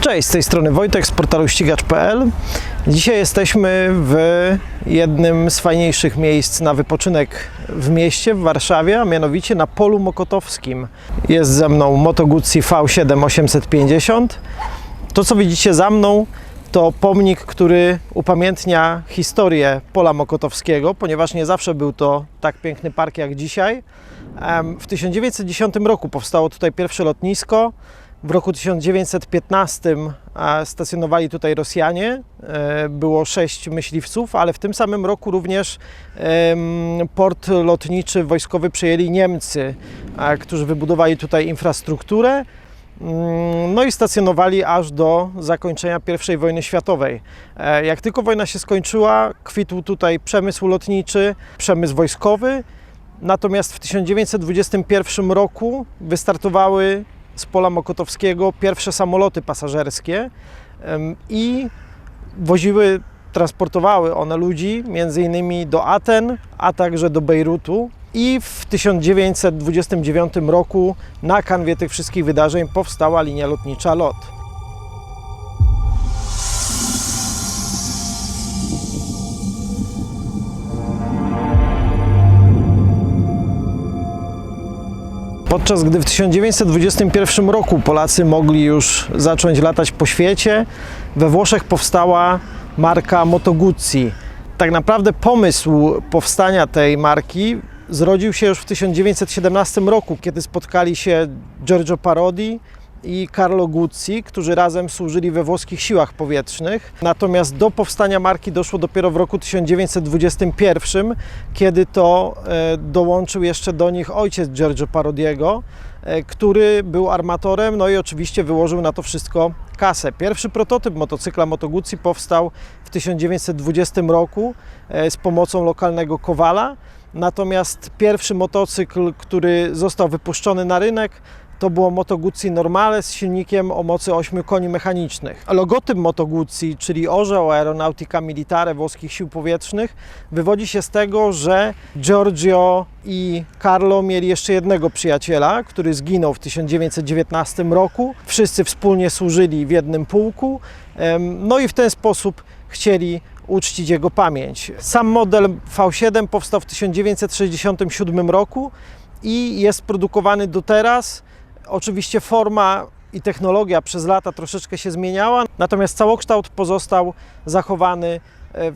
Cześć, z tej strony Wojtek z portalu ścigacz.pl. Dzisiaj jesteśmy w jednym z fajniejszych miejsc na wypoczynek w mieście, w Warszawie, a mianowicie na Polu Mokotowskim. Jest ze mną Moto Guzzi V7 850. To, co widzicie za mną, to pomnik, który upamiętnia historię Pola Mokotowskiego, ponieważ nie zawsze był to tak piękny park jak dzisiaj. W 1910 roku powstało tutaj pierwsze lotnisko. W roku 1915 e, stacjonowali tutaj Rosjanie, e, było sześć myśliwców, ale w tym samym roku również port lotniczy wojskowy przejęli Niemcy, którzy wybudowali tutaj infrastrukturę. Mm, No i stacjonowali aż do zakończenia I wojny światowej. E, Jak tylko wojna się skończyła, kwitł tutaj przemysł lotniczy, przemysł wojskowy. Natomiast w 1921 roku wystartowały z pola Mokotowskiego pierwsze samoloty pasażerskie i woziły, transportowały one ludzi między innymi do Aten, a także do Bejrutu. I w 1929 roku na kanwie tych wszystkich wydarzeń powstała linia lotnicza LOT. Podczas gdy w 1921 roku Polacy mogli już zacząć latać po świecie, we Włoszech powstała marka Moto Guzzi. Tak naprawdę pomysł powstania tej marki zrodził się już w 1917 roku, kiedy spotkali się Giorgio Parodi i Carlo Guzzi, którzy razem służyli we włoskich siłach powietrznych. Natomiast do powstania marki doszło dopiero w roku 1921, kiedy to e, dołączył jeszcze do nich ojciec Giorgio Parodiego, e, który był armatorem, no i oczywiście wyłożył na to wszystko kasę. Pierwszy prototyp motocykla Moto Guzzi powstał w 1920 roku e, z pomocą lokalnego kowala. Natomiast pierwszy motocykl, który został wypuszczony na rynek, to było Moto Guzzi Normale z silnikiem o mocy 8 koni mechanicznych. Logotyp Moto Guzzi, czyli orzeł Aeronautica Militare włoskich sił powietrznych, wywodzi się z tego, że Giorgio i Carlo mieli jeszcze jednego przyjaciela, który zginął w 1919 roku. Wszyscy wspólnie służyli w jednym pułku, no i w ten sposób chcieli uczcić jego pamięć. Sam model V7 powstał w 1967 roku i jest produkowany do teraz. Oczywiście forma i technologia przez lata troszeczkę się zmieniała, natomiast całokształt pozostał zachowany e,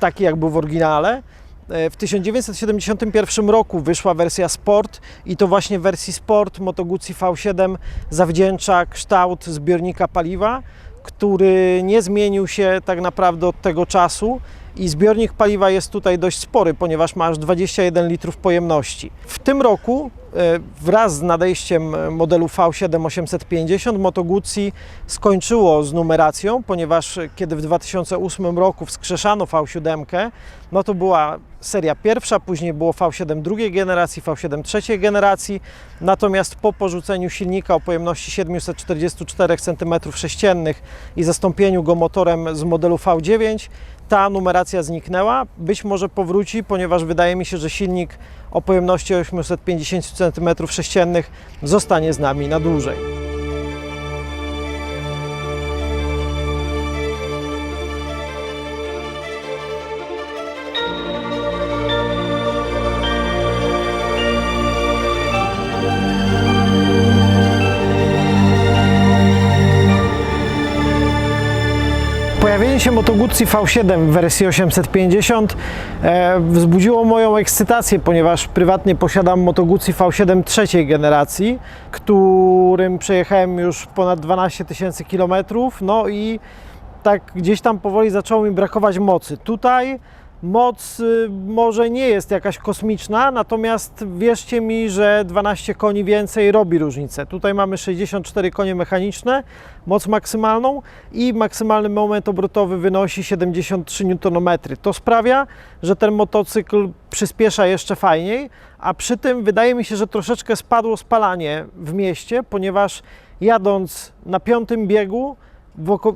taki, jak był w oryginale. E, W 1971 roku wyszła wersja Sport i to właśnie wersji Sport Moto Guzzi V7 zawdzięcza kształt zbiornika paliwa, który nie zmienił się tak naprawdę od tego czasu i zbiornik paliwa jest tutaj dość spory, ponieważ ma aż 21 litrów pojemności. W tym roku e, wraz z nadejściem modelu V7 850 Moto Guzzi skończyło z numeracją, ponieważ kiedy w 2008 roku wskrzeszano V7, no to była seria pierwsza, później było V7 drugiej generacji, V7 trzeciej generacji, natomiast po porzuceniu silnika o pojemności 744 cm3 i zastąpieniu go motorem z modelu V9, ta numeracja zniknęła. Być może powróci, ponieważ wydaje mi się, że silnik o pojemności 850 cm3 zostanie z nami na dłużej. Się Moto Guzzi V7 w wersji 850 e, wzbudziło moją ekscytację, ponieważ prywatnie posiadam Moto Guzzi V7 trzeciej generacji, którym przejechałem już ponad 12 tysięcy kilometrów, no i tak gdzieś tam powoli zaczęło mi brakować mocy. Tutaj moc y, może nie jest jakaś kosmiczna, natomiast wierzcie mi, że 12 koni więcej robi różnicę. Tutaj mamy 64 konie mechaniczne, moc maksymalną i maksymalny moment obrotowy wynosi 73 Nm. To sprawia, że ten motocykl przyspiesza jeszcze fajniej, a przy tym wydaje mi się, że troszeczkę spadło spalanie w mieście, ponieważ jadąc na piątym biegu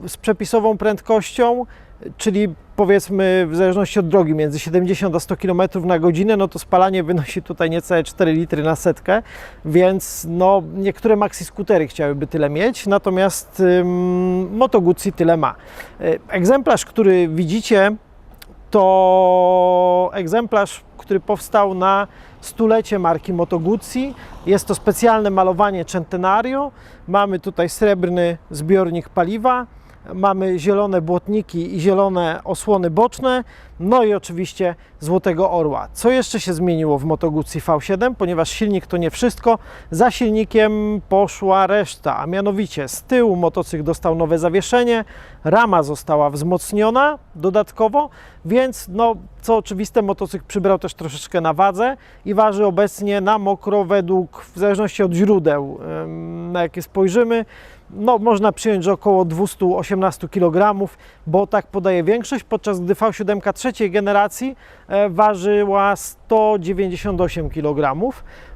z przepisową prędkością, czyli powiedzmy w zależności od drogi między 70 a 100 km na godzinę, no to spalanie wynosi tutaj niecałe 4 litry na setkę, więc no niektóre maxi skutery chciałyby tyle mieć, natomiast ym, Moto Guzzi tyle ma. Y, Egzemplarz, który widzicie, to egzemplarz, który powstał na stulecie marki Moto Guzzi. Jest to specjalne malowanie Centenario. Mamy tutaj srebrny zbiornik paliwa, mamy zielone błotniki i zielone osłony boczne, no i oczywiście złotego orła. Co jeszcze się zmieniło w Moto Guzzi V7? Ponieważ silnik to nie wszystko, za silnikiem poszła reszta, a mianowicie z tyłu motocykl dostał nowe zawieszenie, rama została wzmocniona dodatkowo, więc no, co oczywiste, motocykl przybrał też troszeczkę na wadze i waży obecnie na mokro według, w zależności od źródeł, na jakie spojrzymy, no, można przyjąć, że około 218 kg, bo tak podaje większość, podczas gdy V7 trzeciej generacji e, ważyła 198 kg.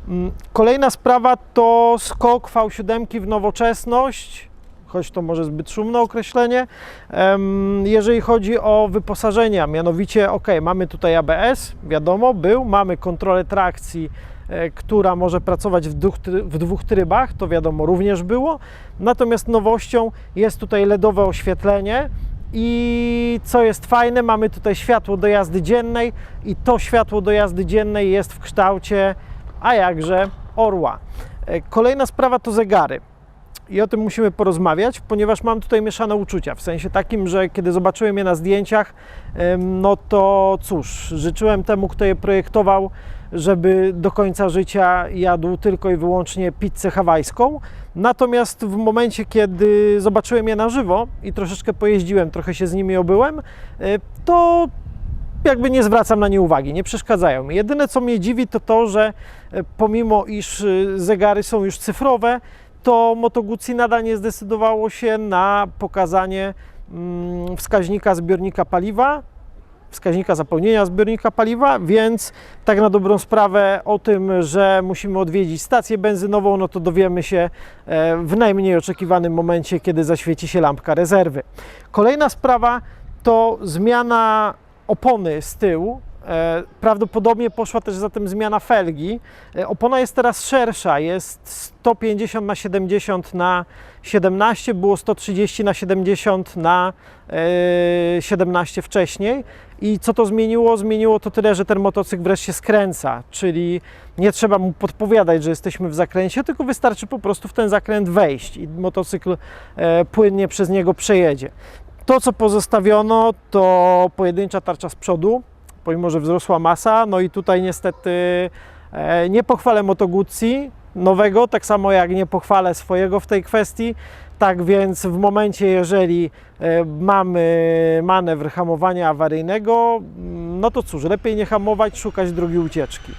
Mm, Kolejna sprawa to skok V7 w nowoczesność, choć to może zbyt szumne określenie. Jeżeli chodzi o wyposażenia, mianowicie, ok, mamy tutaj ABS, wiadomo, był, mamy kontrolę trakcji, która może pracować w dwóch, w dwóch trybach, to wiadomo, również było. Natomiast nowością jest tutaj LEDowe oświetlenie. I co jest fajne, mamy tutaj światło do jazdy dziennej i to światło do jazdy dziennej jest w kształcie, a jakże, orła. E, Kolejna sprawa to zegary. I o tym musimy porozmawiać, ponieważ mam tutaj mieszane uczucia. W sensie takim, że kiedy zobaczyłem je na zdjęciach, no to cóż, życzyłem temu, kto je projektował, żeby do końca życia jadł tylko i wyłącznie pizzę hawajską. Natomiast w momencie, kiedy zobaczyłem je na żywo i troszeczkę pojeździłem, trochę się z nimi obyłem, e, to jakby nie zwracam na nie uwagi, nie przeszkadzają mi. Jedyne co mnie dziwi to to, że e, pomimo iż y, zegary są już cyfrowe, to Moto Guzzi nadal nie zdecydowało się na pokazanie mm, wskaźnika zbiornika paliwa, wskaźnika zapełnienia zbiornika paliwa, więc tak na dobrą sprawę o tym, że musimy odwiedzić stację benzynową, no to dowiemy się e, w najmniej oczekiwanym momencie, kiedy zaświeci się lampka rezerwy. Kolejna sprawa to zmiana opony z tyłu. E, Prawdopodobnie poszła też za tym zmiana felgi. E, Opona jest teraz szersza, jest 150 na 70 na 17, było 130 na 70 na e, 17 wcześniej. I co to zmieniło? Zmieniło to tyle, że ten motocykl wreszcie skręca, czyli nie trzeba mu podpowiadać, że jesteśmy w zakręcie, tylko wystarczy po prostu w ten zakręt wejść i motocykl e, płynnie przez niego przejedzie. To, co pozostawiono, to pojedyncza tarcza z przodu, pomimo że wzrosła masa. No i tutaj niestety e, nie pochwalę Moto Guzzi nowego, tak samo jak nie pochwalę swojego w tej kwestii. Tak więc w momencie, jeżeli e, mamy manewr hamowania awaryjnego, mm, no to cóż, lepiej nie hamować, szukać drogi ucieczki.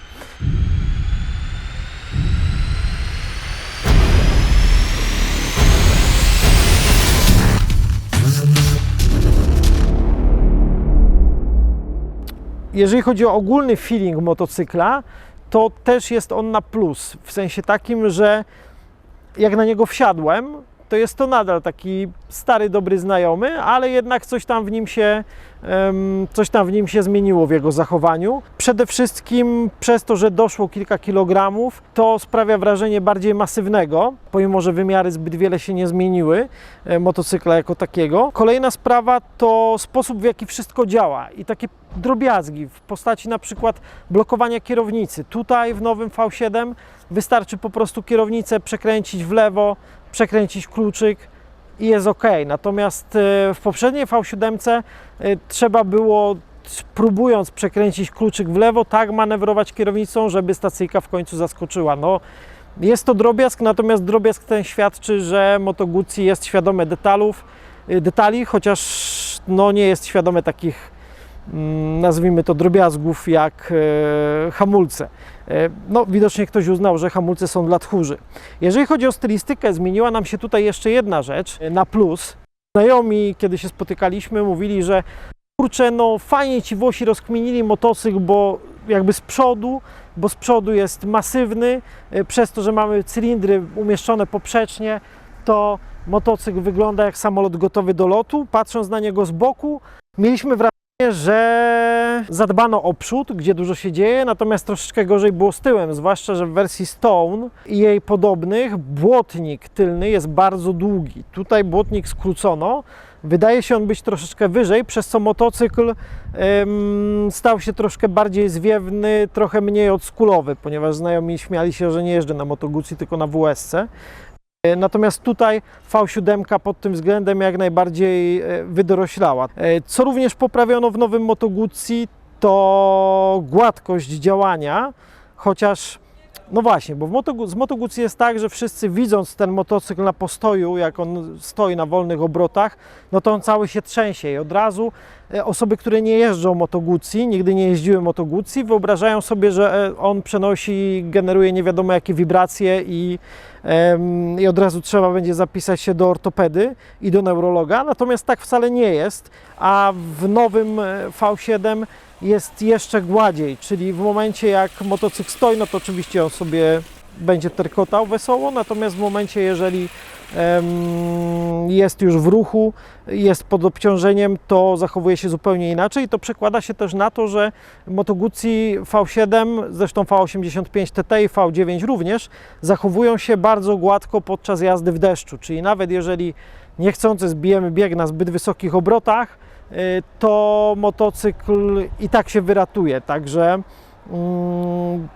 Jeżeli chodzi o ogólny feeling motocykla, to też jest on na plus. W sensie takim, że jak na niego wsiadłem, to jest to nadal taki stary, dobry znajomy, ale jednak coś tam w nim się, coś tam w nim się zmieniło w jego zachowaniu. Przede wszystkim przez to, że doszło kilka kilogramów, to sprawia wrażenie bardziej masywnego, pomimo że wymiary zbyt wiele się nie zmieniły e, motocykla jako takiego. Kolejna sprawa to sposób, w jaki wszystko działa i takie drobiazgi w postaci na przykład blokowania kierownicy. Tutaj w nowym V7 wystarczy po prostu kierownicę przekręcić w lewo, przekręcić kluczyk i jest ok. Natomiast e, w poprzedniej V7 e, trzeba było próbując przekręcić kluczyk w lewo, tak manewrować kierownicą, żeby stacyjka w końcu zaskoczyła. No, jest to drobiazg, natomiast drobiazg ten świadczy, że Moto Guzzi jest świadome detalów, y, detali, chociaż no, nie jest świadome takich nazwijmy to drobiazgów jak e, hamulce. E, no, widocznie ktoś uznał, że hamulce są dla tchórzy. Jeżeli chodzi o stylistykę, zmieniła nam się tutaj jeszcze jedna rzecz e, na plus. Znajomi, kiedy się spotykaliśmy, mówili, że kurczę, no fajnie ci Włosi rozkminili motocykl, bo jakby z przodu, bo z przodu jest masywny, przez to, że mamy cylindry umieszczone poprzecznie, to motocykl wygląda jak samolot gotowy do lotu. Patrząc na niego z boku, mieliśmy wrażenie, że zadbano o przód, gdzie dużo się dzieje, natomiast troszeczkę gorzej było z tyłem, zwłaszcza, że w wersji Stone i jej podobnych błotnik tylny jest bardzo długi. Tutaj błotnik skrócono, wydaje się on być troszeczkę wyżej, przez co motocykl em, stał się troszkę bardziej zwiewny, trochę mniej odskulowy, ponieważ znajomi śmiali się, że nie jeżdżę na Moto Guzzi, tylko na WSC. E, Natomiast tutaj V7 pod tym względem jak najbardziej e, wydoroślała. E, Co również poprawiono w nowym Moto Guzzi to gładkość działania, chociaż no właśnie, bo Moto, z Moto jest tak, że wszyscy widząc ten motocykl na postoju, jak on stoi na wolnych obrotach, no to on cały się trzęsie i od razu e, osoby, które nie jeżdżą Moto nigdy nie jeździły Moto wyobrażają sobie, że e, on przenosi, generuje nie wiadomo jakie wibracje i, em, i od razu trzeba będzie zapisać się do ortopedy i do neurologa, natomiast tak wcale nie jest, a w nowym e, V7 jest jeszcze gładziej, czyli w momencie jak motocykl stoi, no to oczywiście on sobie będzie terkotał wesoło, natomiast w momencie, jeżeli em, jest już w ruchu, jest pod obciążeniem, to zachowuje się zupełnie inaczej. To przekłada się też na to, że Moto Guzzi V7, zresztą V85 TT i V9 również, zachowują się bardzo gładko podczas jazdy w deszczu, czyli nawet jeżeli niechcący zbijemy bieg na zbyt wysokich obrotach, y, to motocykl i tak się wyratuje. Także mm,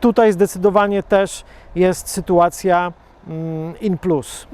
tutaj zdecydowanie też jest sytuacja mm, in plus.